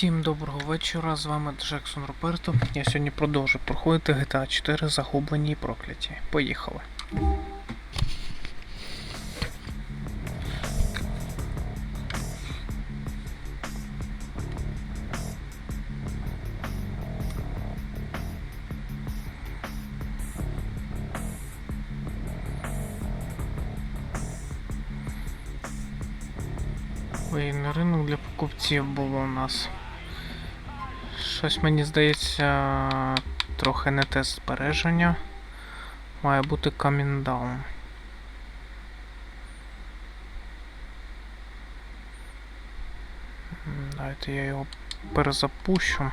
Всім доброго вечора, з вами Джексон Роберто. Я сьогодні продовжую проходити GTA 4 загублені і прокляті. Поїхали. Вигідний ринок для покупців було у нас. Щось мені здається трохи не те збереження. Має бути down. Давайте я його перезапущу.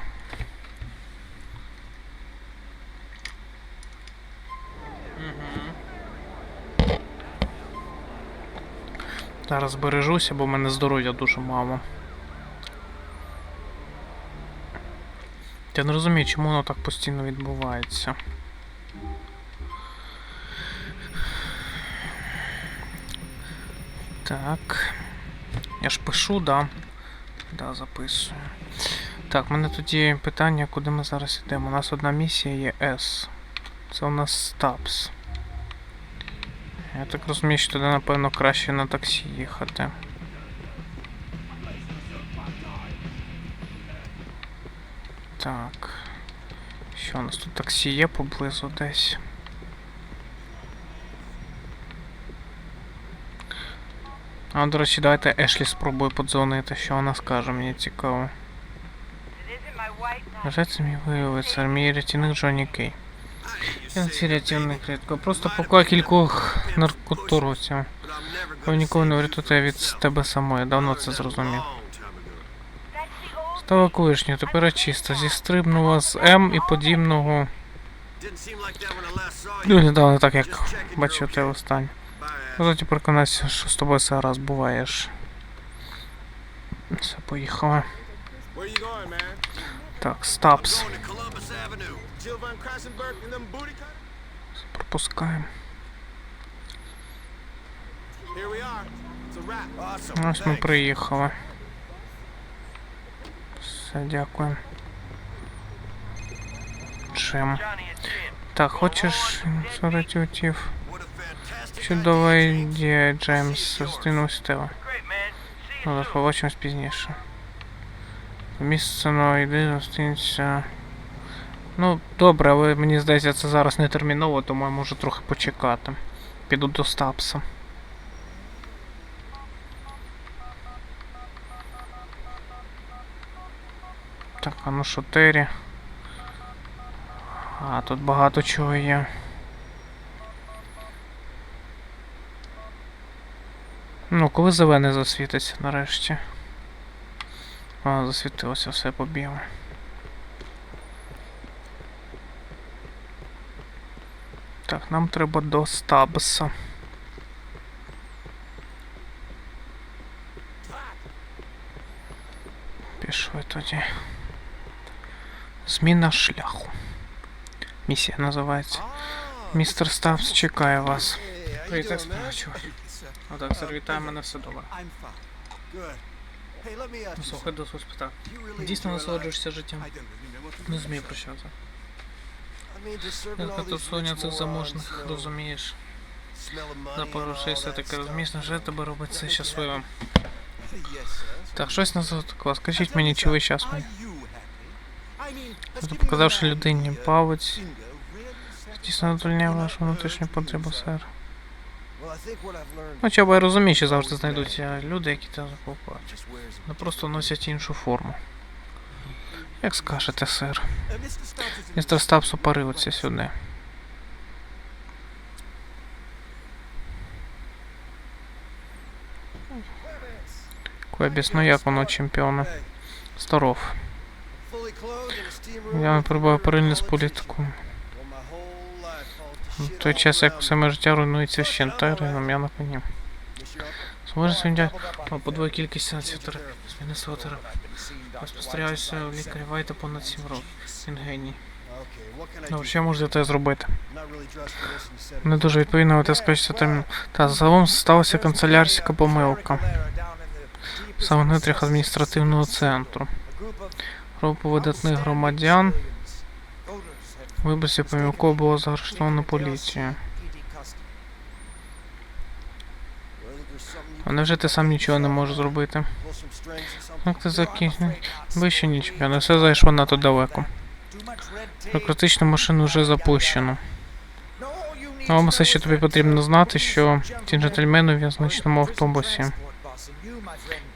Зараз збережуся, бо в мене здоров'я дуже мало. Я не розумію, чому воно так постійно відбувається. Так. Я ж пишу, да. Да, записую. Так, в мене тоді питання, куди ми зараз йдемо. У нас одна місія є S. Це у нас Стапс. Я так розумію, що туди, напевно, краще на таксі їхати. Так. Що у нас тут таксі є поблизу десь? А, до речі, давайте Ешлі спробую подзвонити, що вона скаже, мені цікаво. Вважається мій виявиться, мій рятівник Джонні Кей. Я цій рятівник рідко. Просто поки кількох наркоторговців. Ви ніколи не врятуєте від тебе самої, давно це зрозумів. Стала колишньою, тепер чисто. Зістрибнула з М і подібного. Виглядало не так, як бачив те останнє. Тоді переконайся, що з тобою все раз буваєш. Все, man? Так, стапс. Going to Columbus Avenue. Все, дякую. Чим? Так, хочеш згадати утів? Чудова ідея, Джеймс. Здвинусь тебе. Ну, так, побачимось пізніше. Місце на йди зустрінься. Ну, добре, але мені здається, це зараз не терміново, тому я можу трохи почекати. Піду до Стапса. Так, а ну що Террі? А, тут багато чого є. Ну, коли зелений засвітиться нарешті. А, засвітилося, все побігло. Так, нам треба до Стабса. Пішли тоді. Зміна шляху. Місія називається. Містер Стабс чекає вас. Привіт, як справа, чувак? Ну так, сер, вітаю, мене все добре. I'm fine. Good. Hey, let me ask Ну, you слухай, досить спитав. something. You really Дійсно enjoy life? насолоджуєшся життям. I don't really know what to Не do змію myself. прощатися. I mean, just serving Я all these катусоня rich цих morons, заможних, you know, розумієш. smelling money За and пару all шесть все that таке stuff. розумієш, вже тебе робить це щасливим. Yes, sir. Так, щось на золотого. Скажіть Now, мені, tell чи ви me, щасливі? Показавши людині really дійсно задовольняє вашу внутрішню потребу, сер. Ну, чого я розумію, що завжди знайдуться люди, які тебе закупають. Ну просто носять іншу форму. Як скажете, сер. Містер Стапс опарився сюди. Квебіс, ну як воно, чемпіоне? Здоров. Я перебуваю паралельно з політикою. В той час, як все моє життя руйнується щентарем, я на коні. Зможе сьогодні on подвоє кількість сеансів терапії. Зміни свого терапії. Dr. Спостерігаюся у since Вайта понад 7 років. Він геній. Ну, що можу для тебе зробити? Не дуже відповідно, але ти скажешся термін. Та загалом сталася канцелярська помилка. В нетрях адміністративного центру. Групу видатних громадян. Виборців помілково було заарештовано you А невже ти сам нічого не можеш зробити? Як ти закінчив? Вище нічого, не все зайшло надто далеко. Бюрократичну машину вже запущено. Але to все, що тобі потрібно знати, що ті джентльмени у в'язничному автобусі.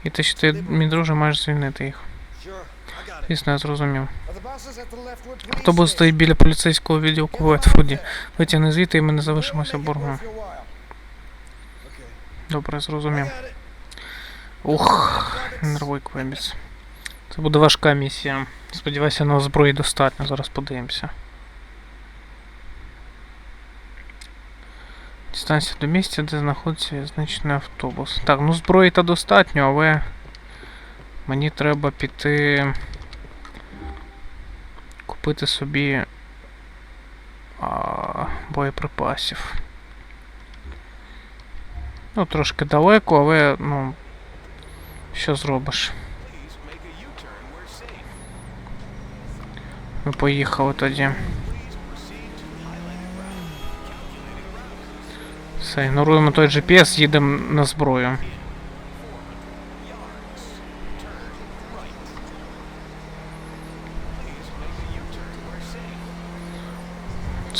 І те, що ти, мій друже, маєш звільнити їх. Звісно, я зрозумів. Автобус стоїть біля поліцейського відділку в Уетфорді. Витягни звідти і ми не залишимося боргом. Добре, зрозумів. Ух, нервуй Квебіц. Це буде важка місія. Сподіваюся, на зброї достатньо. Зараз подивимося. Дістанься до місця, де знаходиться в'язничний автобус. Так, ну зброї та достатньо, але мені треба піти купити собі а, боєприпасів. Ну, трошки далеко, але ну. Що зробиш? Ми поїхали тоді. Все, ігноруємо той GPS, їдемо на зброю.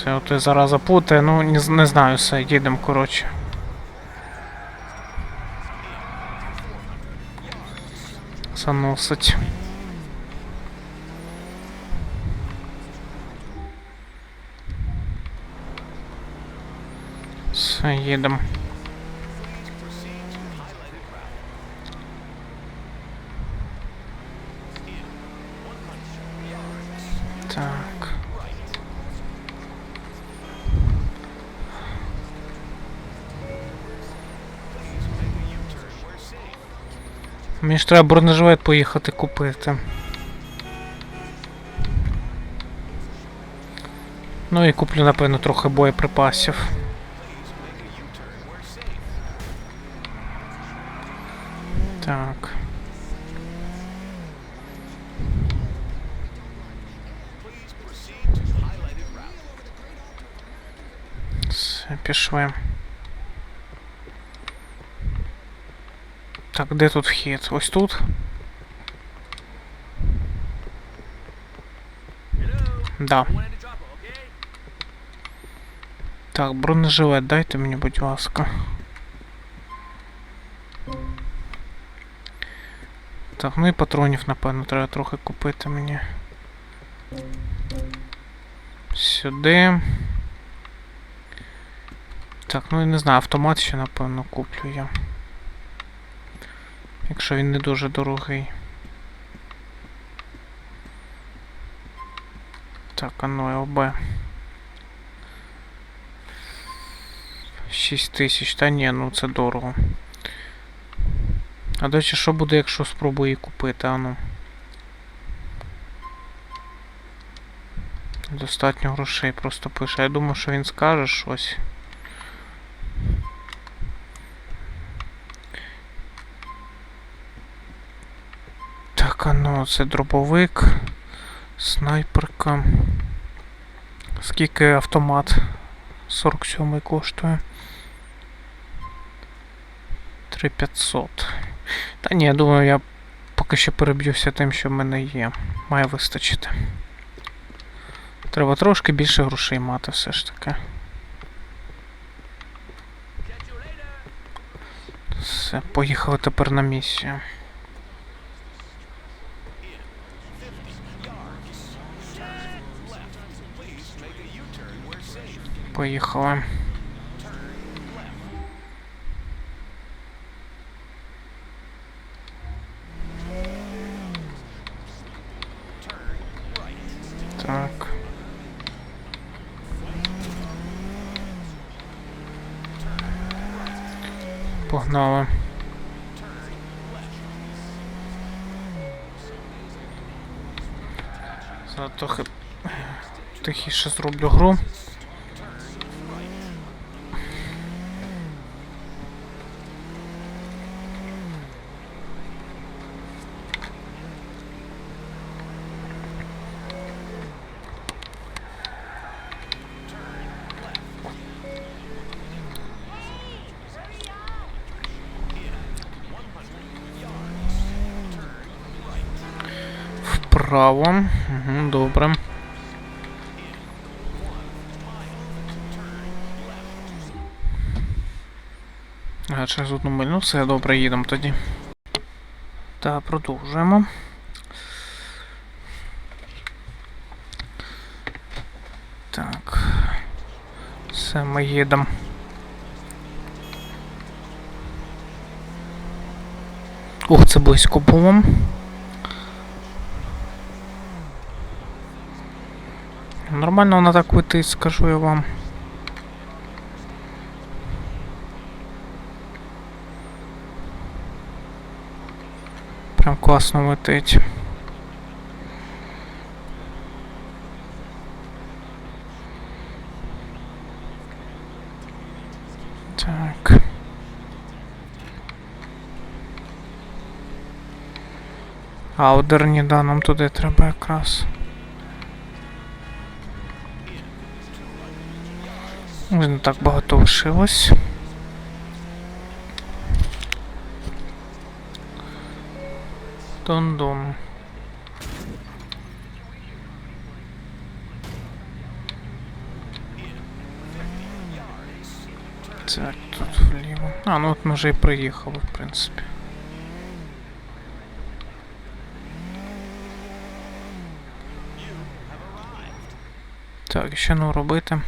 Це от і зараз запутає, ну не, не знаю все, їдемо, коротше. Заносить. Все, їдемо. Мені ж треба бронежилет поїхати купити. Ну і куплю, напевно, трохи боєприпасів. Так. Все, пішли. Так, де тут вхід? Ось тут? Да. Так, бронежилет дайте мені, будь ласка. Так, ну і патронів, напевно, треба трохи купити мені. Сюди. Так, ну і не знаю, автомат ще, напевно, куплю я. Якщо він не дуже дорогий. Так, а ну ЛБ. 6 тисяч, та ні, ну це дорого. А до речі, що буде, якщо спробую її купити, а ну. Достатньо грошей просто пише. Я думаю, що він скаже щось. Так, а ну, це дробовик, снайперка. Скільки автомат 47 коштує? 3500. Та ні, я думаю, я поки що переб'юся тим, що в мене є. Має вистачити. Треба трошки більше грошей мати все ж таки. Все, поїхали тепер на місію. Поїхали. Так. Погнали. Зараз трохи тихіше зроблю гру. Направо. Угу, добре. А, через одну миль. Ну все, добре, їдемо тоді. Та продовжуємо. Так. Все, ми їдемо. Ох, це близько було. Нормально вона так летить, скажу я вам. Прям класно летить. Так. Аудерні, да, нам туди треба якраз. Не так багато лишилось. Дон-дон. Так, тут вліво. А, ну от ми вже і приїхали, в принципі. Так, що нам робити?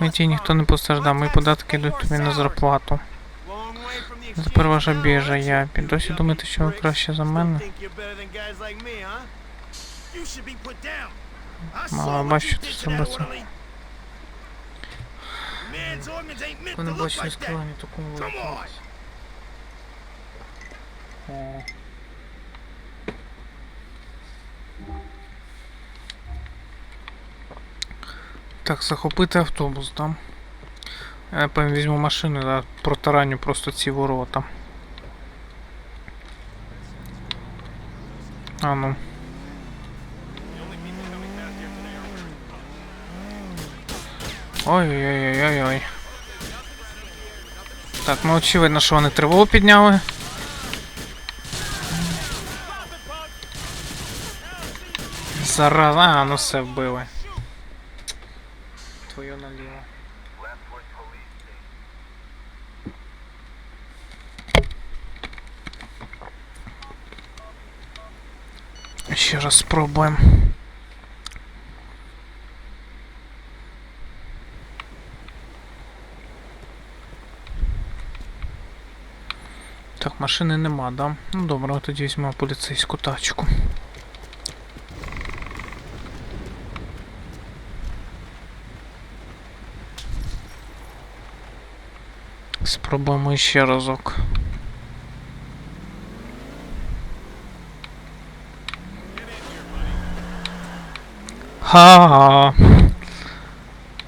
Мені ніхто не постраждав, мої податки йдуть тобі на зарплату. Тепер ваша right? я досі думаєте, що ви краще за мене? Think you're better than guys like me, huh? You should Так, захопити автобус, да? Я напевно візьму машину, да, протараню просто ці ворота. А ну. Ой-ой-ой-ой-ой. Так, ну очевидно, що вони тривогу підняли. Зараза, а, ну все вбили. Твою наліво. Ще раз спробуємо. Так, машини нема, да? Ну добре, тоді візьмемо поліцейську тачку. Спробуємо ще разок. Ха-ха.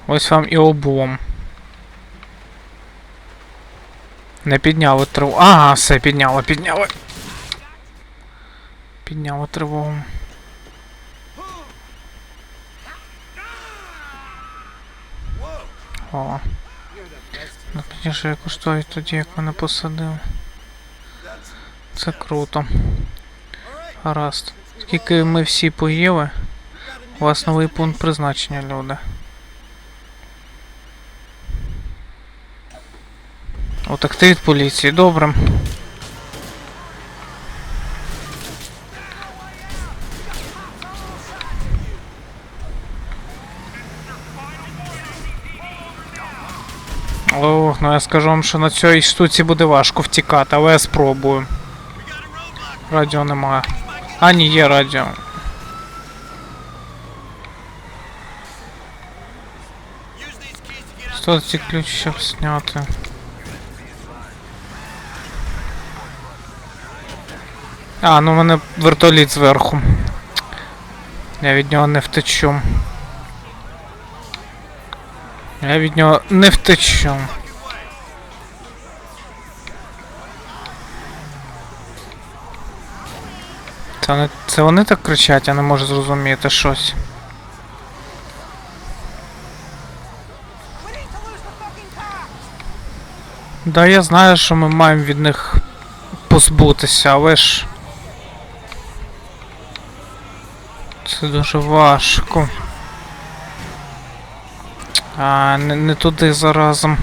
Ось вам і облом. Не підняли тривогу. Ага, все, підняли, підняли. Підняли тривогу. О. Ну, пізніше я коштую тоді, як мене посадив. Це круто. Гаразд. Скільки ми всі поїли, у вас новий пункт призначення, люди. Утекти від поліції, добре. Ох, ну я скажу вам, що на цій штуці буде важко втікати, але я спробую. Радіо немає. А, ні, є радіо. Що ці ключ щоб зняти? А, ну в мене вертоліт зверху. Я від нього не втечу. Я від нього не втечу. Це вони, це вони так кричать, я не можу зрозуміти щось. Да, я знаю, що ми маємо від них позбутися, але ж... Це дуже важко. А, не, не туди заразом.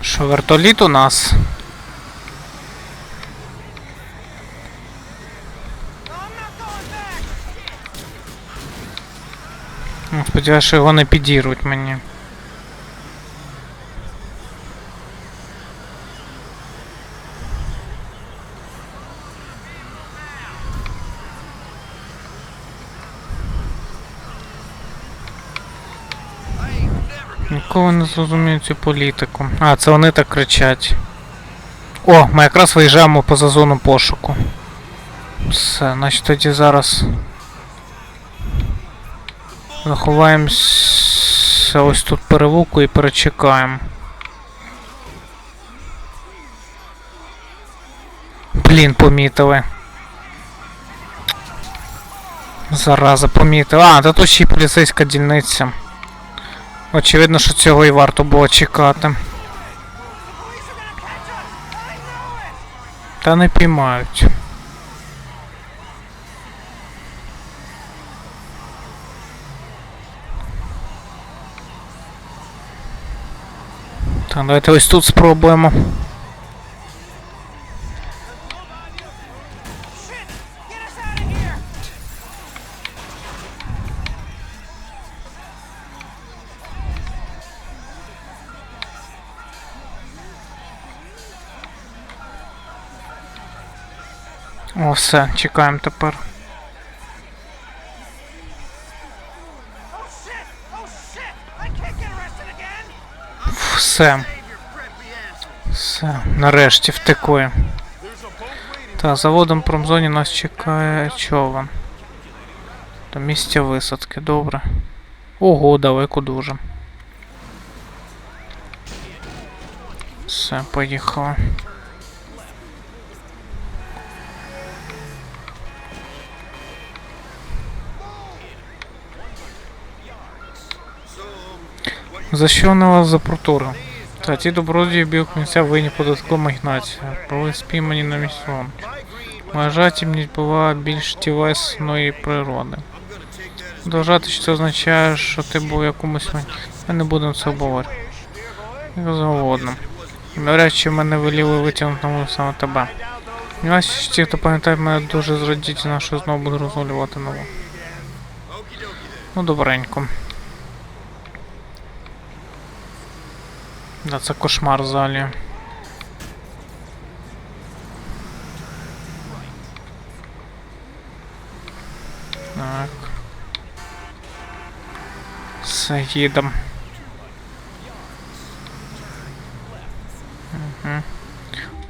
Що, вертоліт у нас? Сподіваюся, що його не підіруть мені. Ніколи не зрозумію цю політику. А, це вони так кричать. О, ми якраз виїжджаємо поза зону пошуку. Все, значить тоді зараз. Заховаємося ось тут перевуку і перечекаємо. Блін, помітили. Зараза, помітили. А, та тут ще й поліцейська дільниця. Очевидно, що цього і варто було чекати. Та не піймають. Так, давайте ось тут спробуємо. О, все, чекаємо тепер. Все, все, нарешті втекли. Та, заводом промзоні нас чекає човен. До місця висадки, добре. Ого, далеко дуже. Все, поїхали. За що вони вас запроторили? Та ті добродії білих місця винні податкова магнація. Були спіймані на місцевому. Моя жадібність була більш тілесної природи. Вважати, що це означає, що ти був якомусь мені. Ми не будемо це обговорювати. Як завгодно. Навряд чи мене веліли витягнути на саме тебе. Що ті, хто пам'ятає мене дуже зрадіть, на що знову буду розгулювати нову. Ну, добренько. Да, це кошмар в залі. Так. Все, їдем. Угу.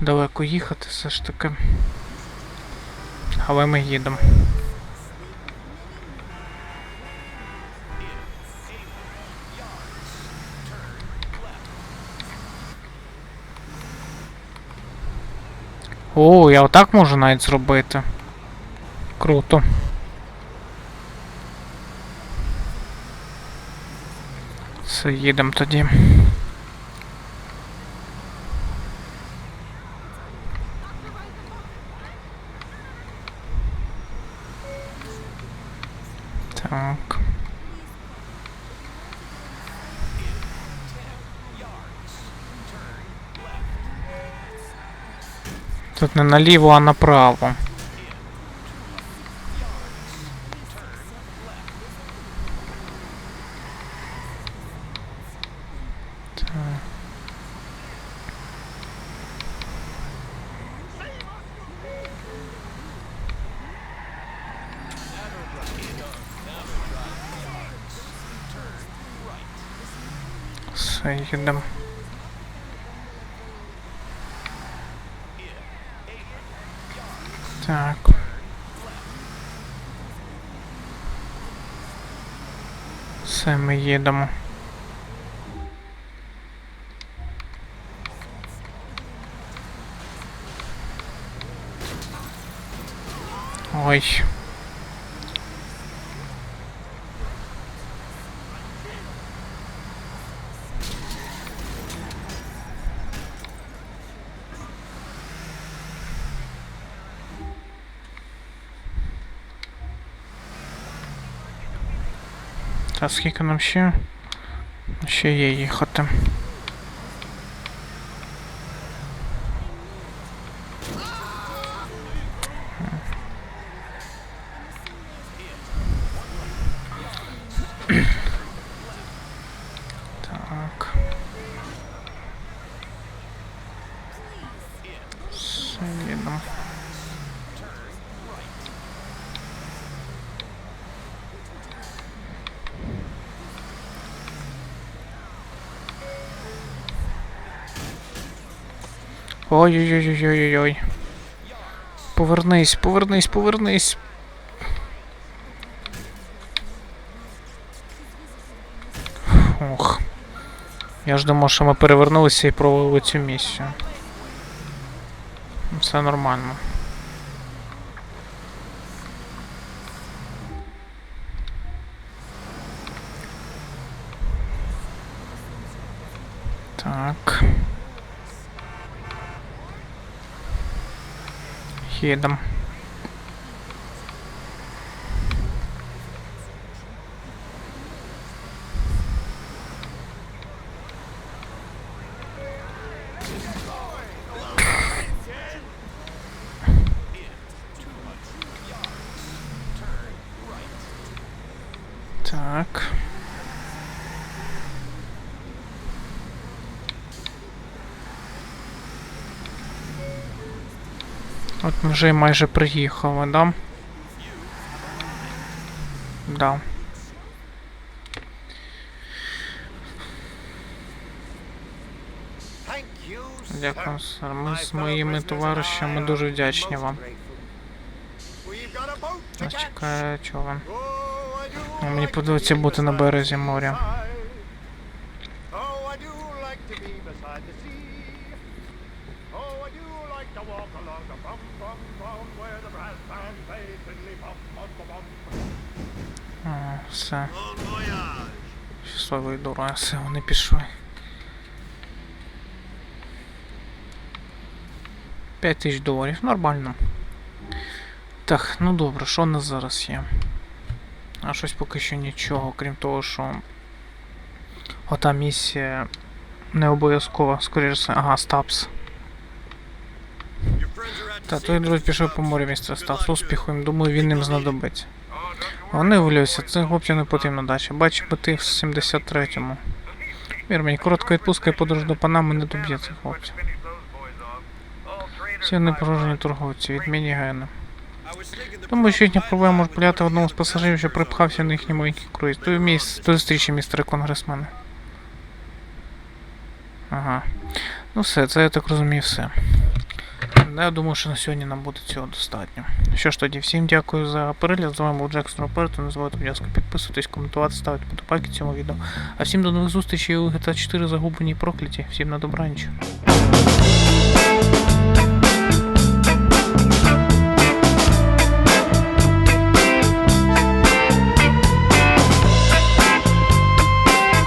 Далеко їхати все ж таки. Але ми їдемо. О, я отак можу навіть зробити. Круто. Все, їдемо тоді. Тут не наліво, а направо. Їдемо. Так. Все, ми їдемо. Ой. Та скільки нам ще? Ще є їхати. Ой-ой-ой-ой-ой-ой. Повернись, повернись, повернись. Ох. Я ж думав, що ми перевернулися і провели цю місію. Все нормально. Так. Їдем. Так. От ми вже майже приїхали, да? Да. Дякую, сер. Ми з моїми товаришами дуже вдячні вам. Нас чекає do Мені подобається бути на березі моря. Все. Щасливої дороги, все, вони пішли. П'ять тисяч доларів, нормально. Так, ну добре, що у нас зараз є? А щось поки що нічого, крім того, що ота місія не обов'язкова, скоріше все. Ага, at Та той друг Mr. пішов по морю місце Стапс. Успіху їм, думаю, він їм знадобиться. Вони виявляються, це хлопцям не потрібна дача. Бачимо, ти в 73-му. Вір мені, коротка відпустка і подорож до Панами не доб'є цих хлопців. Всі вони порожні торговці, thinking the Думаю, що їхня проблема може в одному з пасажирів, що припхався на їхній маленький круїз. До місць, до зустрічі, містере конгресмене. Ага. Ну все, це я так розумію все. Ну, Я думаю, що на сьогодні нам буде цього достатньо. Що ж тоді, всім дякую за перегляд. З вами був Джексон Роберт. Не забувайте, будь ласка, підписуватись, коментувати, ставити подобайки цьому відео. А всім до нових зустрічей у GTA 4 загублені і прокляті. Всім на добраніч.